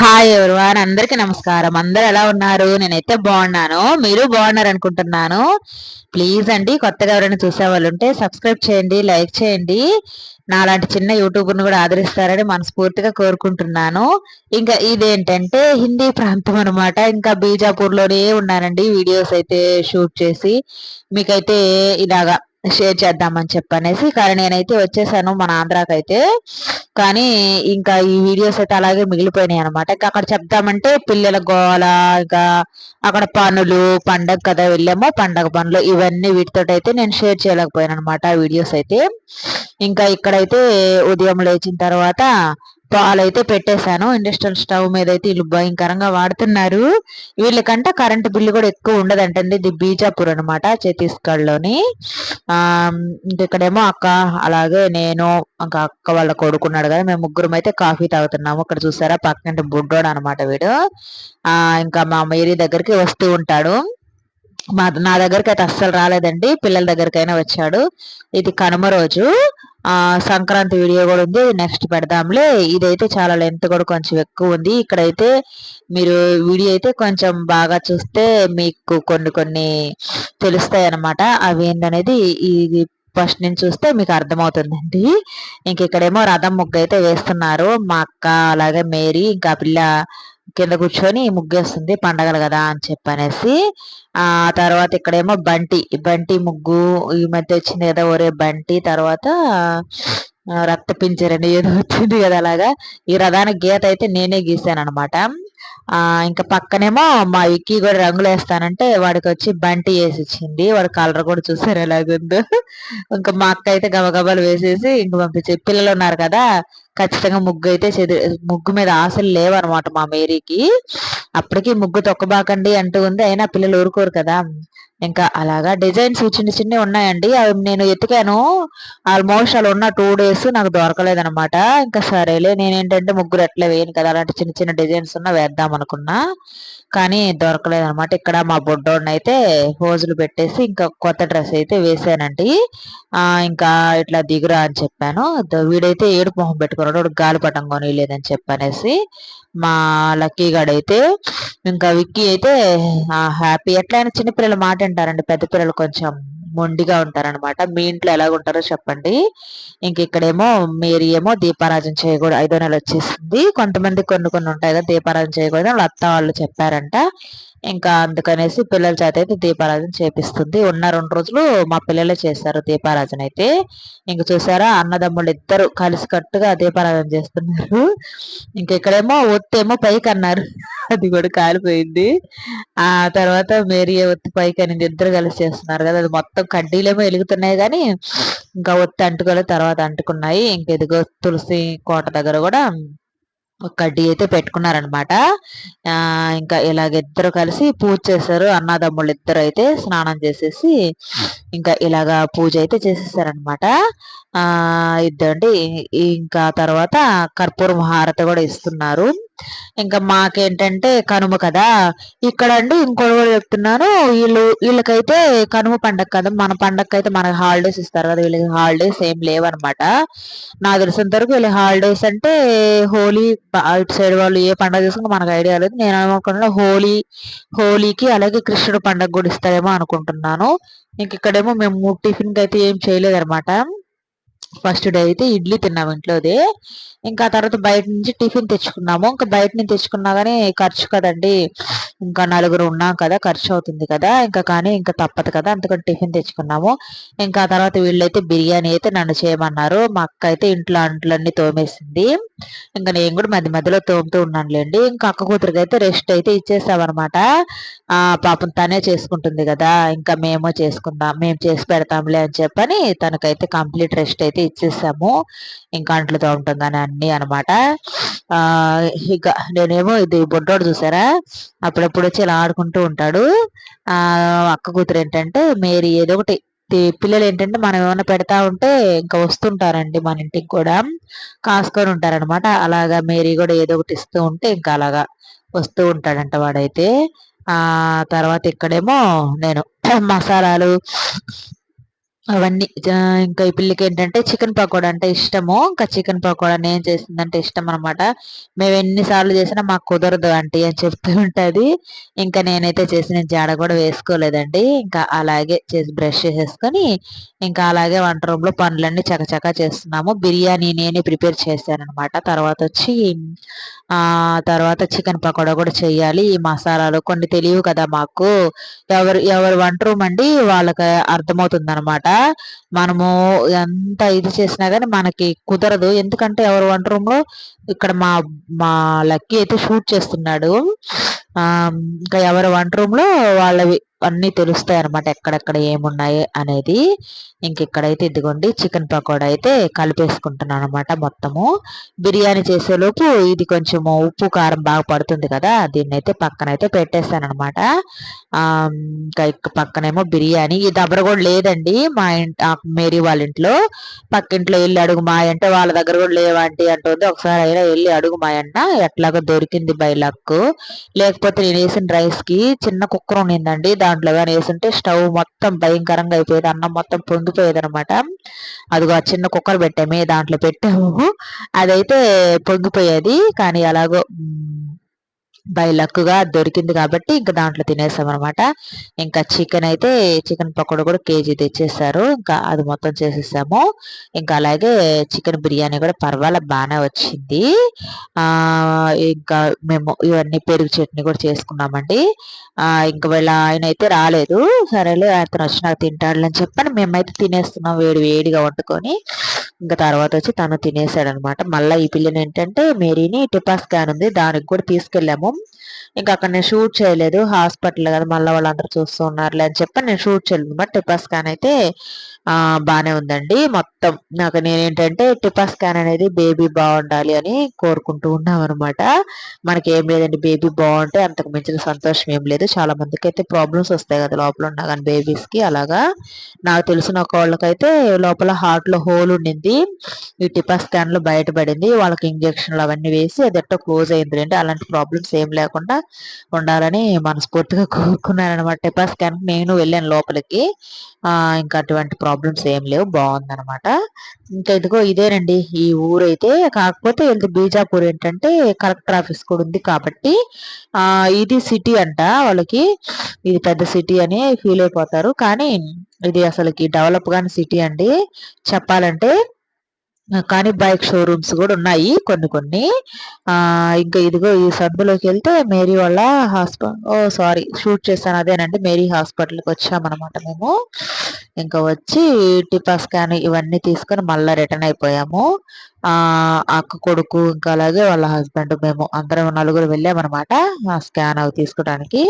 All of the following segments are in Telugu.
హాయ్ ఎవరివాన్ అందరికి నమస్కారం. అందరు ఎలా ఉన్నారు? నేనైతే బాగున్నాను. మీరు బాగున్నారు అనుకుంటున్నాను ప్లీజ్ అండి కొత్తగా ఎవరైనా చూసే వాళ్ళు ఉంటే సబ్స్క్రైబ్ చేయండి లైక్ చేయండి. నాలాంటి చిన్న యూట్యూబర్ని కూడా ఆదరిస్తారని మనస్ఫూర్తిగా కోరుకుంటున్నాను. ఇంకా ఇదేంటంటే హిందీ ప్రాంతం అనమాట ఇంకా బీజాపూర్లోనే ఉన్నానండి వీడియోస్ అయితే షూట్ చేసి. మీకైతే ఇలాగా షేర్ చేద్దామని చెప్పనేసి కానీ నేనైతే వచ్చేసాను మన ఆంధ్రాకైతే. కానీ ఇంకా ఈ వీడియోస్ అయితే అలాగే మిగిలిపోయినాయి అనమాట ఇంకా అక్కడ చెప్దామంటే పిల్లల గోల ఇంకా అక్కడ పనులు పండగ కదా వెళ్ళాము. పండగ పనులు ఇవన్నీ వీటితో అయితే నేను షేర్ చేయలేకపోయాను అనమాట వీడియోస్ అయితే. ఇంకా ఇక్కడైతే ఉదయం లేచిన తర్వాత పాలైతే పెట్టేశాను. ఇండస్ట్రియల్ స్టవ్ మీద అయితే వీళ్ళు భయంకరంగా వాడుతున్నారు. వీళ్ళకంటే కరెంట్ బిల్లు కూడా ఎక్కువ ఉండదంటండి. ఇది బీజాపూర్ అనమాట ఛత్తీస్గఢ్లోని ఆ ఇక్కడేమో అక్క అలాగే నేను ఇంకా అక్క వాళ్ళ కొడుకున్నాడు కదా మేము ముగ్గురం అయితే కాఫీ తాగుతున్నాము. ఇక్కడ చూసారా? పక్కన బుడ్డోడు అనమాట వీడు. ఆ ఇంకా మా మేరీ దగ్గరికి వస్తూ ఉంటాడు. మా నా దగ్గరికి అయితే అస్సలు రాలేదండి. పిల్లల దగ్గరకైనా వచ్చాడు. ఇది కనుమ రోజు. సంక్రాంతి వీడియో కూడా ఉంది. నెక్స్ట్ పెడదాంలే. ఇదైతే చాలా లెంత్ కూడా కొంచెం ఎక్కువ ఉంది. ఇక్కడైతే మీరు వీడియో అయితే కొంచెం బాగా చూస్తే మీకు కొన్ని కొన్ని తెలుస్తాయి అనమాట అవి ఏంటనేది ఇది ఫస్ట్ నుంచి చూస్తే మీకు అర్థమవుతుందండి. ఇంక ఇక్కడేమో రథం ముగ్గు అయితే వేస్తున్నారు. మా అక్క అలాగే మేరీ ఇంకా పిల్ల కింద కూర్చొని ముగ్గేస్తుంది పండగలు కదా అని చెప్పనేసి. ఆ తర్వాత ఇక్కడేమో బంటి బంటి ముగ్గు ఈ మధ్య వచ్చింది కదా ఒరే బంటి తర్వాత రక్త పింజరని ఏదో వచ్చింది కదా అలాగా. ఈ రథానికి గీత అయితే నేనే గీసాను అనమాట ఇంకా పక్కనేమో మా విక్కీ కూడా రంగులు వేస్తానంటే వాడికి వచ్చి బంటి వేసి ఇచ్చింది వాడి కలర్ కూడా చూసారు ఎలాగుందో. ఇంకా మా అక్క అయితే గబగబాలు వేసేసి ఇంక పంపించి పిల్లలు ఉన్నారు కదా ఖచ్చితంగా ముగ్గు అయితే ముగ్గు మీద ఆశలు లేవన్నమాట మా మేరీకి. అప్పటికి ముగ్గు తొక్కబాకండి అంటూ ఉంది. అయినా పిల్లలు ఊరుకోరు కదా. ఇంకా అలాగా డిజైన్స్ చిన్న చిన్నవి ఉన్నాయండి. అవి నేను ఎతికాను. ఆల్మోస్ట్ అలా ఉన్న టూ డేస్ నాకు దొరకలేదు అనమాట ఇంకా సరేలే నేనేంటంటే ముగ్గురు ఎట్లా వేయను కదా. అలాంటి చిన్న చిన్న డిజైన్స్ ఉన్న వేద్దాం అనుకున్నా. కానీ దొరకలేదు అనమాట ఇక్కడ మా బొడ్డోడిని అయితే హోజులు పెట్టేసి ఇంకా కొత్త డ్రెస్ అయితే వేసానండి. ఇంకా ఇట్లా దిగురా అని చెప్పాను. వీడైతే ఏడు మొహం పెట్టుకున్నాడు గాలిపటం కొనిలేదని చెప్పనేసి మా లక్కీ అయితే ఇంకా విక్కీ అయితే హ్యాపీ. ఎట్లయినా చిన్నపిల్లల మాట వింటారండి. పెద్ద పిల్లలు కొంచెం మొండిగా ఉంటారనమాట మీ ఇంట్లో ఎలాగుంటారో చెప్పండి. ఇంక ఇక్కడేమో మీరు ఏమో దీపారాజన చేయకూడదు. ఐదో నెల వచ్చేసింది. కొంతమంది కొన్ని కొన్ని ఉంటాయి కదా దీపారాజన చేయకూడదు వాళ్ళ అత్త వాళ్ళు చెప్పారంట. ఇంకా అందుకనేసి పిల్లల చేత అయితే దీపారాధన చేపిస్తుంది. ఉన్న రెండు రోజులు మా పిల్లలే చేస్తారు దీపారాధన అయితే. ఇంక చూసారా అన్నదమ్ముళ్ళు ఇద్దరు కలిసి కట్టుగా దీపారాధన చేస్తున్నారు. ఇంక ఇక్కడేమో ఒత్తేమో పైకి అన్నారు. అది కూడా కాలిపోయింది. ఆ తర్వాత మేరీ ఒత్తి పైకి అనేది. ఇద్దరు కలిసి చేస్తున్నారు కదా. అది మొత్తం కడ్డీలేమో వెలుగుతున్నాయి కానీ ఇంకా ఒత్తి అంటుకోలే తర్వాత అంటుకున్నాయి. ఇంక ఇదిగో తులసి కోట దగ్గర కూడా కడ్డీ అయితే పెట్టుకున్నారనమాట. ఇంకా ఇలాగ ఇద్దరు కలిసి పూజ చేశారు. అన్నదమ్ముళ్ళు ఇద్దరు అయితే స్నానం చేసేసి ఇంకా ఇలాగా పూజ అయితే చేసేసారనమాట. ఇద్దండి. ఇంకా తర్వాత కర్పూరం హారత కూడా ఇస్తున్నారు. ఇంకా మాకేంటంటే కనుమ కదా. ఇక్కడ అండి ఇంకోటి కూడా చెప్తున్నాను. వీళ్ళు వీళ్ళకైతే కనుమ పండగ కదా. మన పండగ అయితే మనకి హాలిడేస్ ఇస్తారు కదా. వీళ్ళకి హాలిడేస్ ఏం లేవన్నమాట నాకు తెలిసినంత వరకు వీళ్ళ హాలిడేస్ అంటే హోలీ ఇటు సైడ్ వాళ్ళు ఏ పండగ చేసుకుంటే మనకు ఐడియా లేదు. నేను అనుకున్నా హోలీ హోలీకి అలాగే కృష్ణుడు పండగ కూడా ఇస్తారేమో అనుకుంటున్నాను. ఇంక ఇక్కడేమో మేము టిఫిన్కి అయితే ఏం చేయలేదన్నమాట ఫస్ట్ డే అయితే ఇడ్లీ తిన్నాము ఇంట్లోదే. ఇంకా తర్వాత బయట నుంచి టిఫిన్ తెచ్చుకున్నాము. ఇంకా బయట నుంచి తెచ్చుకున్నా కానీ ఖర్చు కదండి. ఇంకా నలుగురు ఉన్నాం కదా ఖర్చు అవుతుంది కదా ఇంకా కానీ ఇంకా తప్పదు కదా అందుకని టిఫిన్ తెచ్చుకున్నాము. ఇంకా తర్వాత వీళ్ళైతే బిర్యానీ అయితే నన్ను చేయమన్నారు మా అక్క అయితే ఇంట్లో అంట్లన్నీ తోమేసింది. ఇంకా నేను కూడా మధ్య మధ్యలో తోముతూ ఉన్నానులేండి. ఇంకా అక్క కూతురికి అయితే రెస్ట్ అయితే ఇచ్చేసామన్నమాట. ఆ పాపం తనే చేసుకుంటుంది కదా ఇంకా మేము చేసుకుందాం మేము చేసి పెడతాంలే అని చెప్పని తనకైతే కంప్లీట్ రెస్ట్ అయితే ఇచ్చేసాము. ఇంకా అంట్లు తోముతుందని అన్ని అనమాట ఇక నేనేమో ఇది బొడ్డోడు చూసారా? అప్పుడప్పుడు వచ్చి ఇలా ఆడుకుంటూ ఉంటాడు. ఆ అక్క కూతురు ఏంటంటే మేరీ ఏదో ఒకటి పిల్లలు ఏంటంటే మనం ఏమైనా పెడతా ఉంటే ఇంకా వస్తుంటారండి మన ఇంటికి కూడా. కాసుకొని ఉంటారనమాట. అలాగా మేరీ కూడా ఏదో ఒకటి ఇస్తూ ఉంటే ఇంకా అలాగా వస్తూ ఉంటాడంట వాడైతే. ఆ తర్వాత ఇక్కడేమో నేను మసాలాలు అవన్నీ ఇంకా ఈ పిల్లికి ఏంటంటే చికెన్ పకోడా అంటే ఇష్టము. ఇంకా చికెన్ పకోడా నేను చేసిందంటే ఇష్టం అనమాట మేము ఎన్నిసార్లు చేసినా మాకు కుదరదు అంటే అని చెప్తూ ఉంటుంది. ఇంకా నేనైతే చేసిన జాడ కూడా వేసుకోలేదండి. ఇంకా అలాగే చేసి బ్రష్ చేసేసుకొని ఇంకా అలాగే వంట రూమ్లో పనులన్నీ చకచకా చేస్తున్నాము. బిర్యానీ నేనే ప్రిపేర్ చేశాను అనమాట తర్వాత వచ్చి ఆ తర్వాత చికెన్ పకోడా కూడా చేయాలి. ఈ మసాలాలు కొన్ని తెలియవు కదా మాకు. ఎవరు ఎవరు వంట రూమ్ అండి వాళ్ళకి అర్థమవుతుంది అనమాట మనము ఎంత ఇది చేసినా కానీ మనకి కుదరదు. ఎందుకంటే ఎవరు వంట రూమ్లో ఇక్కడ మా మా లక్కీ అయితే షూట్ చేస్తున్నాడు. ఆ ఇంకా ఎవరి వంట రూమ్లో వాళ్ళవి అన్నీ తెలుస్తాయి అనమాట ఎక్కడెక్కడ ఏమున్నాయి అనేది. ఇంక ఇక్కడైతే ఇదిగోండి చికెన్ పకోడా అయితే కలిపేసుకుంటున్నాను అనమాట మొత్తము. బిర్యానీ చేసేలోపు ఇది కొంచెం ఉప్పు కారం బాగా పడుతుంది కదా దీన్ని అయితే పక్కన అయితే పెట్టేస్తాను అనమాట ఇంకా పక్కనేమో బిర్యానీ. ఈ దబ్బర కూడా లేదండి మా ఇంటి మేరీ వాళ్ళ ఇంట్లో. పక్కింట్లో వెళ్ళి అడుగు మా అంటే వాళ్ళ దగ్గర కూడా లేవాంటి అంటుంది. ఒకసారి అయినా వెళ్ళి అడుగు మా అంట ఎట్లాగో దొరికింది బై లక్ లేకపోతే నేను వేసిన రైస్కి చిన్న కుక్కర్ ఉండిందండి దాంట్లో కానీ వేసుంటే స్టవ్ మొత్తం భయంకరంగా అయిపోయేది అన్నం మొత్తం పొంగిపోయేది అనమాట అదిగో ఆ చిన్న కుక్కర్ పెట్టామే దాంట్లో పెట్టాము. అదైతే పొంగిపోయేది కానీ అలాగో బై లక్గా దొరికింది కాబట్టి ఇంకా దాంట్లో తినేసాం అనమాట ఇంకా చికెన్ అయితే చికెన్ పకోడా కూడా కేజీ తెచ్చేసారు. ఇంకా అది మొత్తం చేసేసాము. ఇంకా అలాగే చికెన్ బిర్యానీ కూడా పర్వాలేదు బాగానే వచ్చింది. ఇంకా మేము ఇవన్నీ పెరుగు చట్నీ కూడా చేసుకున్నామండి. ఇంకా వీళ్ళ ఆయన అయితే రాలేదు. సరేలే అతను వచ్చినాక తింటాడు అని చెప్పని మేమైతే తినేస్తున్నాం వేడి వేడిగా వండుకొని. ఇంకా తర్వాత వచ్చి తను తినేసాడు అనమాట మళ్ళీ ఈ పిల్లని ఏంటంటే మేరీని టిపాస్ క్యాన్ ఉంది దానికి కూడా తీసుకెళ్ళాము. ఇంకా అక్కడ నేను షూట్ చేయలేదు హాస్పిటల్ కదా మళ్ళీ వాళ్ళందరూ చూస్తూ ఉన్నారులే అని చెప్పి నేను షూట్ చేయలేదు. అనమాట టిపాస్ స్కాన్ అయితే బాగానే ఉందండి. మొత్తం నాకు నేనేంటంటే టిపా స్కాన్ అనేది బేబీ బాగుండాలి అని కోరుకుంటూ ఉన్నాం అనమాట మనకి ఏం లేదండి బేబీ బాగుంటే అంతకు మించిన సంతోషం ఏం లేదు. చాలా మందికి అయితే ప్రాబ్లమ్స్ వస్తాయి కదా లోపల ఉన్నా కానీ బేబీస్కి అలాగా. నాకు తెలిసిన ఒక వాళ్ళకైతే లోపల హార్ట్లో హోల్ ఉండింది. ఈ టిపా స్కాన్లో బయటపడింది. వాళ్ళకి ఇంజక్షన్లు అవన్నీ వేసి అది క్లోజ్ అయింది అంటే అలాంటి ప్రాబ్లమ్స్ ఏం లేకుండా ఉండాలని మనస్ఫూర్తిగా కోరుకున్నాను అనమాట టిపా స్కాన్కి నేను వెళ్ళాను లోపలికి. ఇంకా అటువంటి ప్రాబ్లమ్స్ ఏం లేవు. బాగుందనమాట ఇంకా ఇదిగో ఇదేనండి ఈ ఊరైతే కాకపోతే వీళ్ళది బీజాపూర్ ఏంటంటే కలెక్టర్ ఆఫీస్ కూడా ఉంది కాబట్టి ఆ ఇది సిటీ అంట వాళ్ళకి. ఇది పెద్ద సిటీ అని ఫీల్ అయిపోతారు. కానీ ఇది అసలుకి డెవలప్ కాని సిటీ అండి. చెప్పాలంటే కానీ బైక్ షోరూమ్స్ కూడా ఉన్నాయి కొన్ని కొన్ని. ఇంకా ఇదిగో ఈ సందులోకి వెళ్తే మేరీ వాళ్ళ హాస్పిటల్ ఓ సారీ షూట్ చేశాను. అదేనండి మేరీ హాస్పిటల్కి వచ్చామన్నమాట మేము. ఇంకా వచ్చి టిపా స్కాన్ ఇవన్నీ తీసుకొని మళ్ళీ రిటర్న్ అయిపోయాము. అక్క కొడుకు ఇంకా అలాగే వాళ్ళ హస్బెండ్ మేము అందరం నలుగురు వెళ్ళామన్నమాట ఆ స్కాన్ అవి తీసుకోవడానికి.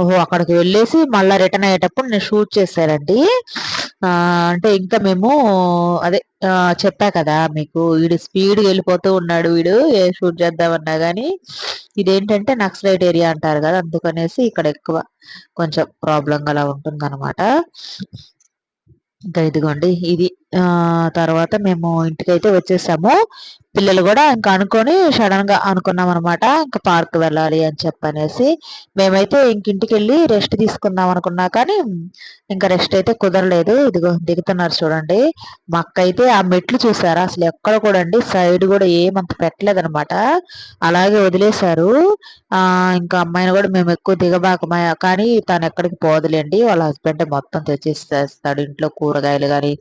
ఓహో అక్కడికి వెళ్ళేసి మళ్ళీ రిటర్న్ అయ్యేటప్పుడు నేను షూట్ చేశారండి. అంటే ఇంకా మేము అదే చెప్పా కదా మీకు వీడు స్పీడ్ వెళ్ళిపోతూ ఉన్నాడు వీడు ఏ షూట్ చేద్దామన్నా కానీ ఇదేంటంటే నక్సలైట్ ఏరియా అంటారు కదా అందుకనేసి ఇక్కడ ఎక్కువ కొంచెం ప్రాబ్లం అలా ఉంటుంది అనమాట ఇంకా ఇదిగోండి ఇది ఆ తర్వాత మేము ఇంటికైతే వచ్చేసాము. పిల్లలు కూడా ఇంకా అనుకొని సడన్గా అనుకున్నాం అనమాట ఇంకా పార్క్ వెళ్ళాలి అని చెప్పనేసి. మేమైతే ఇంక ఇంటికి వెళ్ళి రెస్ట్ తీసుకుందాం అనుకున్నా కానీ ఇంకా రెస్ట్ అయితే కుదరలేదు. ఇదిగో దిగుతున్నారు చూడండి. మా అక్క అయితే ఆ మెట్లు చూసారా? అసలు ఎక్కడ కూడా అండి సైడ్ కూడా ఏమంత పెట్టలేదు అనమాట అలాగే వదిలేశారు. ఆ ఇంకా అమ్మాయిని కూడా మేము ఎక్కువ దిగబాకమా కానీ తను ఎక్కడికి పోదులేండి. వాళ్ళ హస్బెండ్ మొత్తం తెచ్చిస్తాడు ఇంట్లో కూరగాయలు కానీ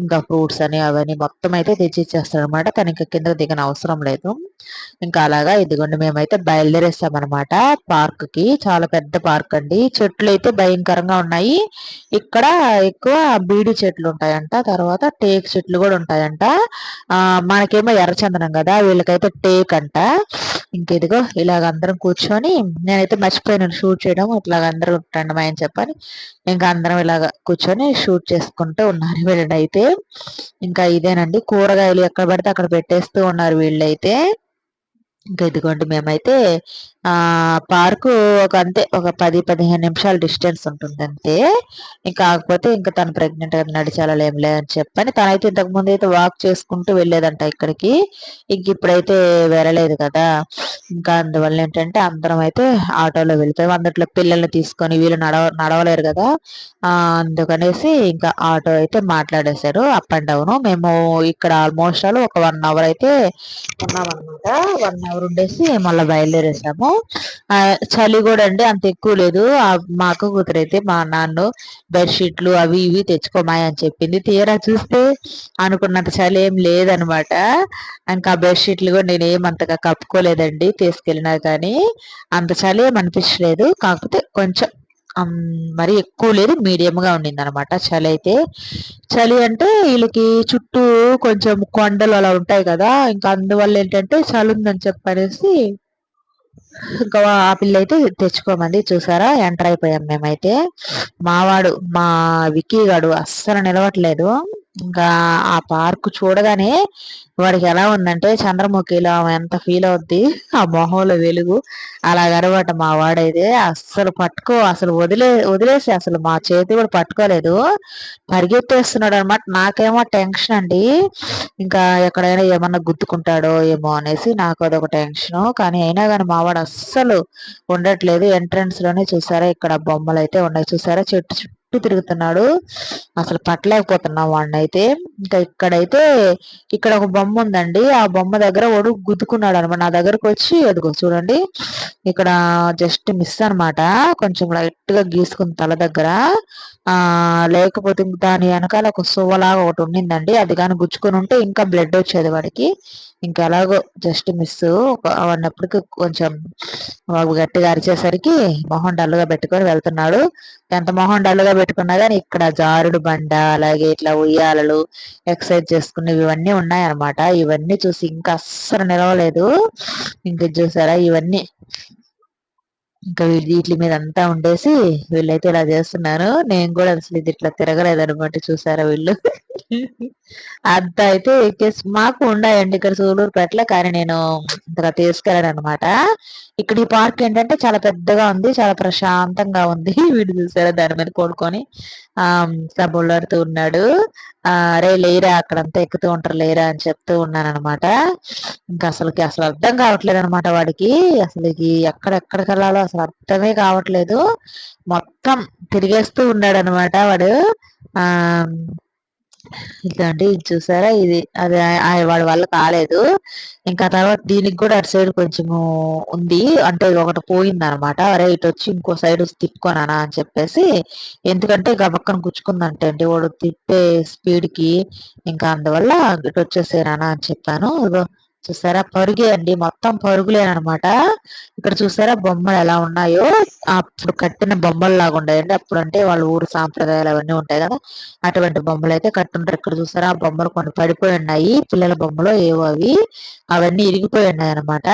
ఇంకా ఫ్రూట్స్ అని అవన్నీ మొత్తం అయితే తెచ్చిచ్చేస్తాడు అనమాట తనకి కింద దిగన అవసరం లేదు. ఇంకా అలాగా ఇదిగోండి మేమైతే బయలుదేరేస్తాం అనమాట పార్క్కి చాలా పెద్ద పార్క్ అండి. చెట్లు అయితే భయంకరంగా ఉన్నాయి. ఇక్కడ ఎక్కువ బీడి చెట్లు ఉంటాయంట. తర్వాత టేక్ చెట్లు కూడా ఉంటాయంట. ఆ మనకేమో ఎర్రచందనం కదా వీళ్ళకైతే టేక్ అంట. ఇంకెదిగో ఇలాగ అందరం కూర్చొని నేనైతే మర్చిపోయినాను షూట్ చేయడం ఇట్లాగ అందరూ ఉంటాండి మా అని చెప్పని. ఇంకా అందరం ఇలాగ కూర్చొని షూట్ చేసుకుంటూ ఉన్నారు వీళ్ళైతే. ఇంకా ఇదేనండి కూరగాయలు ఎక్కడ పడితే అక్కడ పెట్టేస్తూ ఉన్నారు వీళ్ళైతే. ఇంకా ఇదిగోండి మేమైతే పార్కు ఒక అంతే ఒక పది పదిహేను నిమిషాల డిస్టెన్స్ ఉంటుంది అంతే ఇంకా కాకపోతే ఇంకా తను ప్రెగ్నెంట్గా నడిచాలో ఏం లేదని చెప్పని తనైతే ఇంతకు ముందు అయితే వాక్ చేసుకుంటూ వెళ్ళేదంట ఇక్కడికి. ఇంక ఇప్పుడైతే వెళ్ళలేదు కదా. ఇంకా అందువల్ల ఏంటంటే అందరం అయితే ఆటోలో వెళ్తాం. అందుట్లో పిల్లల్ని తీసుకొని వీళ్ళు నడవ నడవలేరు కదా. ఆ అందుకనేసి ఇంకా ఆటో అయితే మాట్లాడేశారు. Up and down. మేము ఇక్కడ ఆల్మోస్ట్ ఆల్ ఒక వన్ అవర్ అయితే ఉన్నామన్నమాట. వన్ అవర్ ఉండేసి మళ్ళీ బయలుదేరేసాము. చలి కూడా అండి అంత ఎక్కువ లేదు. మా అక్క కూతురైతే మా నాన్న బెడ్షీట్లు అవి ఇవి తెచ్చుకోమాయి అని చెప్పింది. తీరా చూస్తే అనుకున్నంత చలి ఏం లేదనమాట. ఇంకా బెడ్షీట్లు కూడా నేను ఏమంతగా కప్పుకోలేదండి తీసుకెళ్ళినా కానీ. అంత చలి ఏం అనిపించలేదు. కాకపోతే కొంచెం మరి ఎక్కువ లేదు. మీడియంగా ఉండింది అనమాట చలి అయితే. చలి అంటే వీళ్ళకి చుట్టూ కొంచెం కొండలు అలా ఉంటాయి కదా. ఇంకా అందువల్ల ఏంటంటే చలి ఉందని చెప్పనేసి ఇంకా ఆ పిల్ల అయితే తెచ్చుకోమంది చూసారా? ఎంటర్ అయిపోయాం మేమైతే. మావాడు మా విక్కీ గాడు అస్సలు నిలవట్లేదు. ఇంకా ఆ పార్క్ చూడగానే వాడికి ఎలా ఉందంటే చంద్రముఖిలో ఆమె ఎంత ఫీల్ అవుద్ది? ఆ మొహంలో వెలుగు. అలాగనమాట మా వాడైతే అస్సలు పట్టుకో అసలు వదిలే వదిలేసి అసలు మా చేతి కూడా పట్టుకోలేదు. పరిగెత్తేస్తున్నాడు అనమాట నాకేమో టెన్షన్ అండి. ఇంకా ఎక్కడైనా ఏమన్నా గుద్దుకుంటాడో ఏమో అనేసి నాకు అదొక టెన్షన్ కానీ అయినా కానీ మావాడు అస్సలు ఉండట్లేదు. ఎంట్రన్స్లోనే చూసారా? ఇక్కడ బొమ్మలు అయితే ఉన్నాయి. చూసారా? చెట్టు చుట్టూ తిరుగుతున్నాడు. అసలు పట్టలేకపోతున్నాం వాడిని అయితే ఇంకా ఇక్కడైతే ఇక్కడ ఒక బొమ్మ ఉందండి. ఆ బొమ్మ దగ్గర వాడు గుద్దుకున్నాడు అనమాట నా దగ్గరకు వచ్చి అదిగో చూడండి. ఇక్కడ జస్ట్ మిస్ అనమాట కొంచెం లైట్గా గీసుకుని తల దగ్గర. ఆ లేకపోతే దాని వెనకాల ఒక సువ్వలాగా ఒకటి ఉండిందండి. అది కానీ గుచ్చుకొని ఉంటే ఇంకా బ్లడ్ వచ్చేది వాడికి. ఇంకా ఎలాగో జస్ట్ మిస్ అన్నప్పటికి కొంచెం గట్టిగా అరిచేసరికి మొహం డల్లుగా పెట్టుకొని వెళ్తున్నాడు. ఎంత మొహం డల్లుగా పెట్టుకున్నా కానీ ఇక్కడ జారుడు బండ అలాగే ఇట్లా ఉయ్యాలలు ఎక్సర్సైజ్ చేసుకునేవి ఇవన్నీ ఉన్నాయన్నమాట. ఇవన్నీ చూసి ఇంకా అస్సలు నిలవలేదు. ఇంక చూసారా? ఇవన్నీ ఇంకా వీటి మీద అంతా ఉండేసి వీళ్ళైతే ఇలా చేస్తున్నారు. నేను కూడా అసలు ఇది ఇట్లా తిరగలేదు అనమాట చూసారా వీళ్ళు? అంతా అయితే ఎక్కేసి మాకు ఉన్నాయండి ఇక్కడ సూలూరుపేటలో కానీ నేను ఇంతగా తీసుకెళ్ళాను అనమాట ఇక్కడ ఈ పార్క్ ఏంటంటే చాలా పెద్దగా ఉంది చాలా ప్రశాంతంగా ఉంది. వీడు చూసారా దాని మీద కొడుకొని ఆ సబ్బులాడుతూ ఉన్నాడు. ఆ అరే లేరా అక్కడంతా ఎక్కుతూ ఉంటారు లేరా అని చెప్తూ ఉన్నాను అనమాట ఇంకా అసలుకి అసలు అర్థం కావట్లేదు అనమాట వాడికి. అసలు ఎక్కడెక్కడికి వెళ్ళాలో అసలు అర్థమే కావట్లేదు. మొత్తం తిరిగేస్తూ ఉన్నాడు అనమాట వాడు. ఆ ఇదండి ఇది చూసారా? ఇది అది వాడి వల్ల కాలేదు. ఇంకా తర్వాత దీనికి కూడా అటు సైడ్ కొంచెము ఉంది. అంటే ఒకటి పోయింది అనమాట అరే ఇటు వచ్చి ఇంకో సైడ్ తిప్పుకోనా అని చెప్పేసి. ఎందుకంటే గబక్కన గుచ్చుకుందంటే అండి. వాడు తిప్పే స్పీడ్కి ఇంకా అందువల్ల ఇటు వచ్చేసేనా అని చెప్పాను. చూసారా? పరుగే అండి. మొత్తం పరుగులేనమాట ఇక్కడ చూసారా? బొమ్మలు ఎలా ఉన్నాయో. అప్పుడు కట్టిన బొమ్మలు లాగా ఉండేయండి అప్పుడు అంటే వాళ్ళ ఊరు సాంప్రదాయాలు అవన్నీ ఉంటాయి కదా. అటువంటి బొమ్మలు అయితే కట్టుంటారు. ఇక్కడ చూసారా? ఆ బొమ్మలు కొన్ని పడిపోయి ఉన్నాయి. పిల్లల బొమ్మలు ఏవో అవి. అవన్నీ ఇరిగిపోయి ఉన్నాయి అనమాట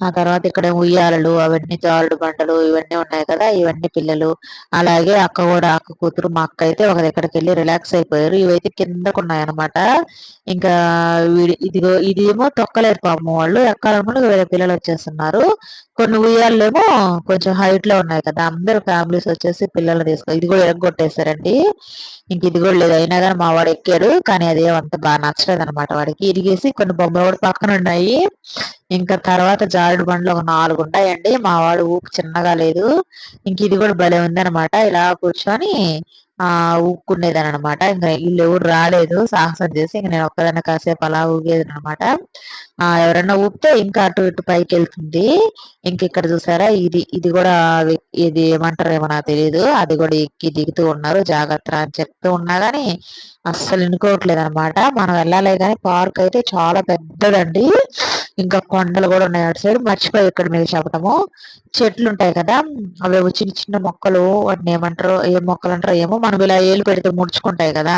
ఆ తర్వాత ఇక్కడ ఉయ్యాలలు అవన్నీ జారుడు బండలు ఇవన్నీ ఉన్నాయి కదా ఇవన్నీ పిల్లలు. అలాగే అక్క కూడా అక్క కూతురు మా అక్క అయితే ఒక దగ్గరికి వెళ్ళి రిలాక్స్ అయిపోయారు. ఇవైతే కిందకు ఉన్నాయి అనమాట ఇంకా వీడి ఇదిగో ఇదేమో తొక్కలేరు పాము వాళ్ళు. ఎక్కాలనుకుంటే వేరే పిల్లలు వచ్చేస్తున్నారు. కొన్ని ఉయ్యాలేమో కొంచెం హైట్లో ఉన్నాయి కదా అందరు ఫ్యామిలీస్ వచ్చేసి పిల్లల్ని తీసుకో ఇది కూడా ఎరగొట్టేశారండి. ఇంక ఇది కూడా లేదు అయినా కానీ మా వాడు ఎక్కాడు కానీ అది అంత బాగా నచ్చలేదు అనమాట వాడికి. ఇరిగేసి కొన్ని బొమ్మలు కూడా పక్కన ఉన్నాయి. ఇంకా తర్వాత జారుడు బండ్లు ఒక నాలుగు ఉంటాయండి మా వాడు ఊపు చిన్నగా లేదు. ఇంక ఇది కూడా భలే ఉంది అనమాట ఇలా కూర్చొని ఆ ఊక్కునేదాని అనమాట ఇంకా వీళ్ళు ఎవరు రాలేదు సాహసం చేసి ఇంక నేను ఒక్కదాన్ని కాసేపు అలా ఊగేది అనమాట ఆ ఎవరైనా ఊపితే ఇంకా అటు ఇటు పైకి వెళ్తుంది. ఇంక ఇక్కడ చూసారా ఇది ఇది కూడా ఇది ఏమంటారు ఏమో నాకు తెలియదు అది కూడా ఎక్కి దిగుతూ ఉన్నారు జాగ్రత్త అని చెప్తూ ఉన్నా కానీ అస్సలు ఎన్నుకోవట్లేదు అనమాట మనం వెళ్ళాలి కానీ పార్క్ అయితే చాలా పెద్దదండి. ఇంకా కొండలు కూడా ఉన్నాయి అటు సైడ్. మర్చిపోయి ఇక్కడ మీద చెప్పడము చెట్లు ఉంటాయి కదా అవి చిన్న చిన్న మొక్కలు వాటిని ఏమంటారు ఏ మొక్కలు అంటారో ఏమో మనం ఇలా ఏలు పెడితే ముడుచుకుంటాయి కదా.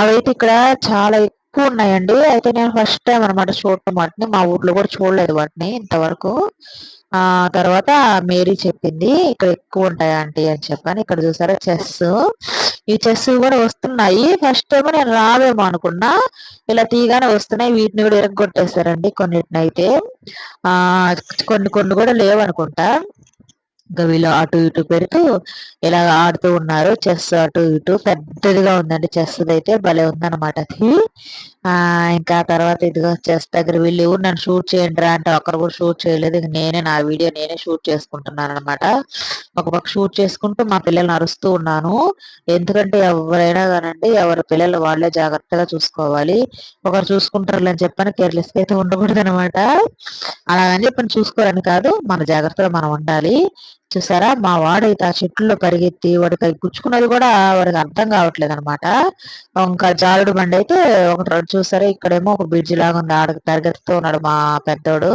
అవైతే ఇక్కడ చాలా ఎక్కువ ఉన్నాయండి. అయితే నేను ఫస్ట్ టైం అనమాట చూడటం వాటిని. మా ఊర్లో కూడా చూడలేదు వాటిని ఇంతవరకు. ఆ తర్వాత మేరీ చెప్పింది ఇక్కడ ఎక్కువ ఉంటాయి ఆంటీ అని చెప్పాను. ఇక్కడ చూసారా చెస్. ఈ చెస్ కూడా వస్తున్నాయి. ఫస్ట్ టైం నేను రావేమో అనుకున్నా. ఇలా తీగానే వస్తున్నాయి. వీటిని కూడా ఇరగొట్టేశారండి కొన్నిటిని అయితే. ఆ కొన్ని కొన్ని కూడా లేవు అనుకుంటా ఇంకా వీళ్ళు అటు ఇటు పెడుతూ ఇలా ఆడుతూ ఉన్నారు. చెస్ అటు ఇటు. పెద్దదిగా ఉందండి. చెస్ అయితే భలే ఉందన్నమాట అది. ఆ ఇంకా తర్వాత ఇదిగో చెస్ దగ్గర వీళ్ళు నన్ను షూట్ చేయండి రా అంటే ఒకరు కూడా షూట్ చేయలేదు. నేనే నా వీడియో నేనే షూట్ చేసుకుంటున్నాను అనమాట ఒక పక్క షూట్ చేసుకుంటూ మా పిల్లల్ని అరుస్తూ ఉన్నాను. ఎందుకంటే ఎవరైనా కానండి ఎవరి పిల్లలు వాళ్ళే జాగ్రత్తగా చూసుకోవాలి. ఒకరు చూసుకుంటారు అని చెప్పని కేర్లెస్ అయితే ఉండకూడదు అనమాట అలాగని చెప్పని చూసుకోరని కాదు మన జాగ్రత్తగా మనం ఉండాలి. చూసారా? మా వాడైతే ఆ చెట్లలో పరిగెత్తి వాడికి గుచ్చుకున్నది కూడా వాడికి అర్థం కావట్లేదు అనమాట ఇంకా జారుడు బండి అయితే ఒకటి చూసారా? ఇక్కడేమో ఒక బ్రిడ్జ్ లాగా ఉంది. ఆడకి తరగతితో ఉన్నాడు మా పెద్దోడు.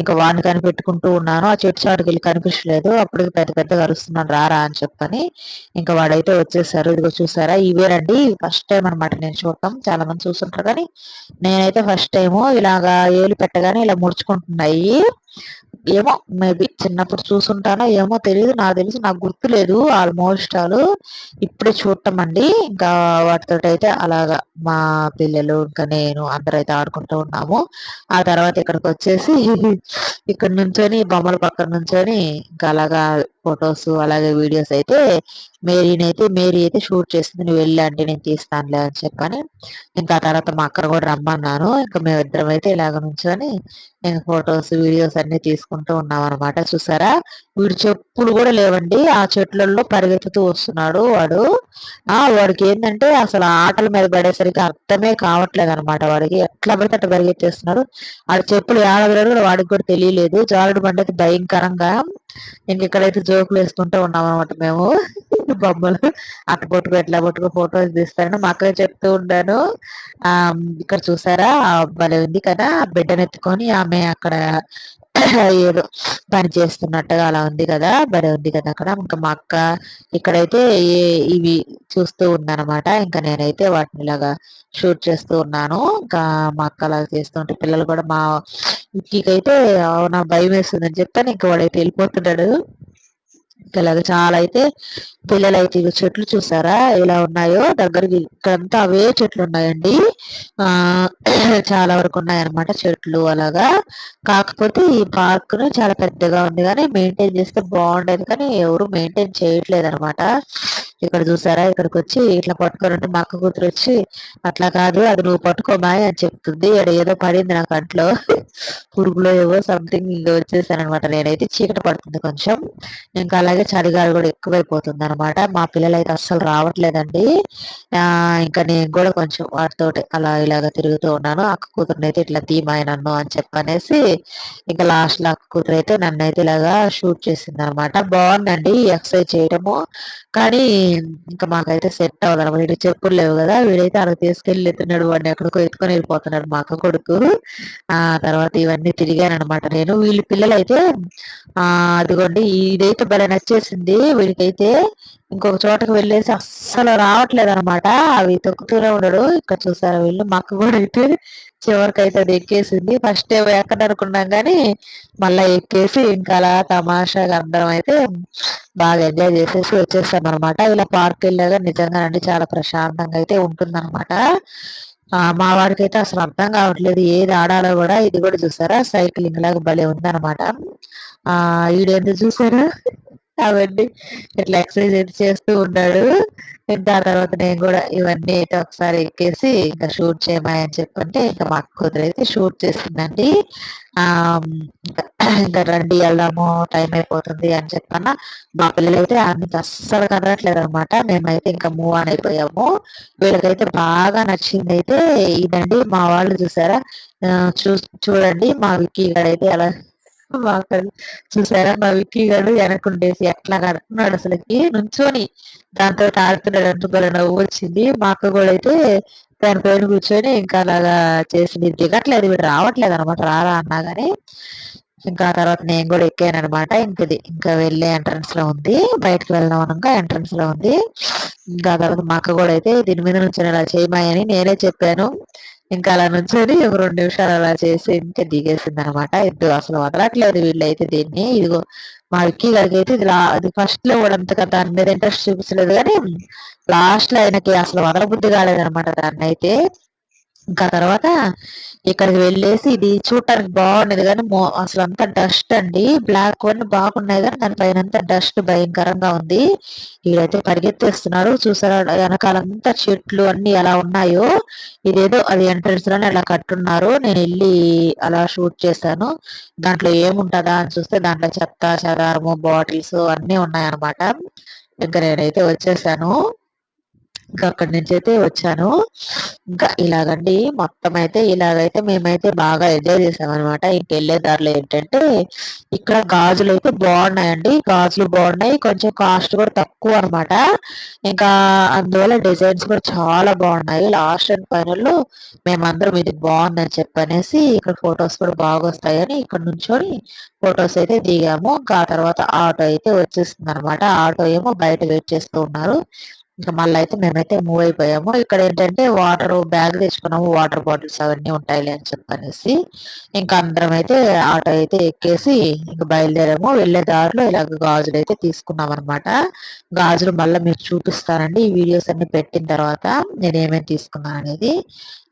ఇంకా వాడిని కనిపెట్టుకుంటూ ఉన్నాను. ఆ చెట్టు చాటుకి వెళ్ళి కనిపించలేదు. అప్పటికి పెద్ద పెద్దగా అరుస్తున్నాను రారా అని చెప్పని. ఇంకా వాడైతే వచ్చేసారు. ఇదిగో చూసారా? ఇవేనండి ఫస్ట్ టైం అనమాట నేను చూడటం. చాలా మంది చూస్తుంటారు కానీ నేనైతే ఫస్ట్ టైము ఇలాగా ఏలు పెట్టగానే ఇలా ముడుచుకుంటున్నాయి. ఏమో మేబీ చిన్నప్పుడు చూసుంటానో ఏమో తెలియదు నాకు తెలిసి నాకు గుర్తులేదు ఆల్మోస్ట్ ఆల్. ఇప్పుడే చూడటం అండి ఇంకా వాటితో అయితే అలాగా మా పిల్లలు ఇంకా నేను అందరైతే ఆడుకుంటూ ఉన్నాము. ఆ తర్వాత ఇక్కడికి వచ్చేసి ఇక్కడ నుంచొని బొమ్మల పక్కన నుంచొని ఇంకా అలాగా ఫొటోస్ అలాగే వీడియోస్ అయితే మేరీని అయితే మేరీ అయితే షూట్ చేసింది నువ్వు వెళ్ళి అంటే నేను తీస్తానులే అని చెప్పని ఇంకా తర్వాత మా అక్కడ కూడా రమ్మన్నాను. ఇంకా మేమిద్దరం అయితే ఇలాగ నుంచొని నేను ఫొటోస్ వీడియోస్ అన్ని తీసుకుంటూ ఉన్నాం అనమాట చూసారా? వీడు చెప్పులు కూడా లేవండి. ఆ చెట్లలో పరిగెత్తుతూ వస్తున్నాడు వాడు. ఆ వాడికి ఏంటంటే అసలు ఆటల మీద పడేసరికి అర్థమే కావట్లేదు అనమాట వాడికి. ఎట్లా పడితే అట్లా పరిగెత్తేస్తున్నాడు. ఆ చెప్పులు ఏడవలేదు వాడికి కూడా తెలియలేదు. జారుడు బండి భయంకరంగా ఇంక ఇక్కడైతే జోకులు వేసుకుంటూ ఉన్నాం అనమాట మేము. బొమ్మలు. అట్ట పట్టుకు ఎట్లా పట్టుకు ఫోటోస్ తీస్తాను మా అక్క చెప్తూ ఉన్నాను ఆ ఇక్కడ చూసారా? భలే ఉంది కదా బిడ్డను ఎత్తుకొని ఆమె అక్కడ ఏదో పని చేస్తున్నట్టుగా అలా ఉంది కదా భలే ఉంది కదా అక్కడ. ఇంకా మా అక్క ఇక్కడైతే ఏ ఇవి చూస్తూ ఉందన్నమాట. ఇంకా నేనైతే వాటిని ఇలాగా షూట్ చేస్తూ ఉన్నాను. ఇంకా మా అక్క అలా చేస్తుంటే పిల్లలు కూడా మా అయితే నా భయం వేస్తుందని చెప్పాను. ఇంకా వాడైతే వెళ్ళిపోతున్నాడు ఇలాగ చాలా అయితే పిల్లలు అయితే ఇక చెట్లు చూసారా ఎలా ఉన్నాయో. దగ్గరికి ఇక్కడంతా అవే చెట్లు ఉన్నాయండి. ఆ చాలా వరకు ఉన్నాయన్నమాట చెట్లు అలాగా. కాకపోతే ఈ పార్క్ చాలా పెద్దగా ఉంది కానీ మెయింటైన్ చేస్తే బాగుండేది కానీ ఎవరు మెయింటైన్ చేయట్లేదు అనమాట ఇక్కడ చూసారా? ఇక్కడికి వచ్చి ఇట్లా పట్టుకొని మా అక్క కూతురు వచ్చి అట్లా కాదు అది నువ్వు పట్టుకోమాయి అని చెప్తుంది. ఇక్కడ ఏదో పడింది నా కంట్లో. పురుగులో ఏవో సంథింగ్ ఇంకా వచ్చేసాను అనమాట నేనైతే చీకటి పడుతుంది కొంచెం. ఇంకా అలాగే చలిగాలి కూడా ఎక్కువైపోతుంది అనమాట మా పిల్లలు అయితే అస్సలు రావట్లేదండి. ఇంకా నేను కూడా కొంచెం వాటితోటి అలా ఇలాగ తిరుగుతూ ఉన్నాను. అక్క కూతురుని అయితే ఇట్లా తీమాయి నన్ను అని చెప్పనేసి ఇంకా లాస్ట్లో అక్క కూతురు అయితే నన్ను అయితే ఇలాగా షూట్ చేసింది అనమాట బాగుందండి ఎక్సర్సైజ్ చేయడము కానీ ఇంకా మాకైతే సెట్ అవ్వదు వీడి చెప్పులు లేవు కదా వీడైతే అక్కడ తీసుకెళ్ళి వాడిని ఎక్కడికో ఎత్తుకొని వెళ్ళిపోతున్నాడు మా అక్క కొడుకు. ఆ తర్వాత ఇవన్నీ తిరిగాను అనమాట నేను. వీళ్ళ పిల్లలైతే ఆ అదిగోండి ఇదైతే భలే నచ్చేసింది. వీడికైతే ఇంకొక చోటకు వెళ్ళేసి అస్సలు రావట్లేదు అనమాట అవి తొక్కుతూనే ఉండడు. ఇక్కడ చూసారా వీళ్ళు? మా అక్క కూడా అయితే చివరికైతే అది ఎక్కేసింది. ఫస్ట్ ఏమో ఎక్కడ అనుకున్నాం కానీ మళ్ళీ ఎక్కేసి ఇంకా అలా తమాషాగా అందరం అయితే బాగా ఎంజాయ్ చేసేసి వచ్చేస్తాం అనమాట ఇలా పార్క్ వెళ్ళాక నిజంగా అండి చాలా ప్రశాంతంగా అయితే ఉంటుందన్నమాట. మా వాడికి అయితే అసలు అర్థం కావట్లేదు ఏది ఆడాలో కూడా. ఇది కూడా చూసారా? సైక్లింగ్ లాగా భలే ఉందన్నమాట. ఆ ఈడేందుకు చూసారా? అవన్నీ ఇట్లా ఎక్సర్సైజ్ అయితే చేస్తూ ఉన్నాడు. దాని తర్వాత నేను కూడా ఇవన్నీ అయితే ఒకసారి ఎక్కేసి ఇంకా షూట్ చేయమని అని చెప్పంటే ఇంకా మా కూతురు అయితే షూట్ చేసిందండి. ఆ ఇంకా రండి వెళ్దాము టైం అయిపోతుంది అని చెప్పన్న. మా పిల్లలు అయితే అంత అస్సలు కదలట్లేదు అనమాట మేమైతే ఇంకా మూవ్ ఆన్ అయిపోయాము. వీళ్ళకైతే బాగా నచ్చింది అయితే ఇదండి. మా వాళ్ళు చూసారా? చూ చూడండి మా విక్కీ అయితే అలా చూసారా? మా విక్కీ గారు వెనకుండేసి ఎట్లా కడుతున్నాడు అసలుకి. నుంచొని దాంతో ఆడుతున్నాడు అంటూ నవ్వు వచ్చింది. మా అక్క కూడా అయితే దాని పైన కూర్చొని ఇంకా అలాగా చేసింది. దిగట్లేదు వీడు రావట్లేదు అనమాట రారా అన్నా గానీ ఇంకా తర్వాత నేను కూడా ఎక్కాను అనమాట ఇంకది ఇంకా వెళ్ళే ఎంట్రన్స్లో ఉంది. బయటకు వెళ్దాం అనగా ఎంట్రన్స్లో ఉంది. ఇంకా తర్వాత మా అక్క కూడా అయితే దీని మీద నుంచి ఇలా చేయమాయని నేనే చెప్పాను. ఇంకా అలా నుంచొని ఒక రెండు నిమిషాలు అలా చేసి ఇంకా దిగేసింది అనమాట ఇద్దరు అసలు వదలట్లేదు వీళ్ళైతే దీన్ని. ఇదిగో మా విక్కీ గారికి అయితే ఇది అది ఫస్ట్లో కూడా అంతగా దాని మీద ఇంట్రెస్ట్ చూపించలేదు కానీ లాస్ట్లో ఆయనకి అసలు వదలబుద్ధి కాలేదనమాట దాన్ని అయితే ఇంకా తర్వాత ఇక్కడికి వెళ్ళేసి ఇది చూడటానికి బాగున్నది కానీ అసలు అంతా డస్ట్ అండి. బ్లాక్ వన్ బాగున్నాయి కానీ దానిపైన అంతా డస్ట్ భయంకరంగా ఉంది. వీళ్ళైతే పరిగెత్తేస్తున్నారు. చూసారా వెనకాలంతా చెట్లు అన్ని ఎలా ఉన్నాయో. ఇదేదో అది ఎంట్రన్స్లోనే అలా కట్టున్నారు. నేను వెళ్ళి అలా షూట్ చేశాను. దాంట్లో ఏముంటదా అని చూస్తే దాంట్లో చెత్త చెదారము బాటిల్స్ అన్ని ఉన్నాయన్నమాట. ఇంకా నేనైతే వచ్చేసాను. ఇంకా అక్కడి నుంచి అయితే వచ్చాను. ఇంకా ఇలాగండి మొత్తం అయితే ఇలాగైతే మేమైతే బాగా ఎంజాయ్ చేసామన్నమాట. అనమాట ఇంకెళ్ళే దారిలో ఏంటంటే ఇక్కడ గాజులు అయితే బాగున్నాయండి. గాజులు బాగున్నాయి. కొంచెం కాస్ట్ కూడా తక్కువ అనమాట ఇంకా అందువల్ల డిజైన్స్ కూడా చాలా బాగున్నాయి. లాస్ట్ అండ్ ఫైనల్లో మేమందరం ఇది బాగుందని చెప్పనేసి ఇక్కడ ఫొటోస్ కూడా బాగా వస్తాయని ఇక్కడ నుంచొని ఫొటోస్ అయితే దిగాము. ఇంకా తర్వాత ఆటో అయితే వచ్చేస్తుంది అనమాట ఆటో ఏమో బయట వెయిట్ చేస్తూ ఉన్నారు. ఇంకా మళ్ళీ అయితే మేమైతే మూవ్ అయిపోయాము. ఇక్కడ ఏంటంటే వాటర్ బ్యాగ్ తెచ్చుకున్నాము వాటర్ బాటిల్స్ అవన్నీ ఉంటాయిలే అని చెప్పనేసి ఇంకా అందరం అయితే ఆటో అయితే ఎక్కేసి ఇంకా బయలుదేరాము. వెళ్ళే దారిలో ఇలాగ గాజులు అయితే తీసుకున్నాం అనమాట గాజులు మళ్ళీ మీకు చూపిస్తానండి. ఈ వీడియోస్ అన్ని పెట్టిన తర్వాత నేను ఏమేమి తీసుకున్నాను అనేది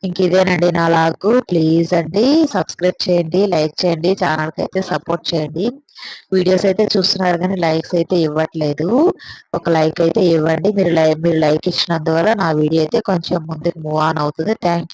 ఇంక ఇదేనండి నా లాగు. ప్లీజ్ అండి సబ్స్క్రైబ్ చేయండి లైక్ చేయండి ఛానల్కి అయితే సపోర్ట్ చేయండి. వీడియోస్ అయితే చూస్తున్నారు కానీ లైక్స్ అయితే ఇవ్వట్లేదు. ఒక లైక్ అయితే ఇవ్వండి. మీరు లైక్ మీరు లైక్ ఇచ్చినందువల్ల నా వీడియో అయితే కొంచెం ముందుకు మూవ్ ఆన్ అవుతుంది. థ్యాంక్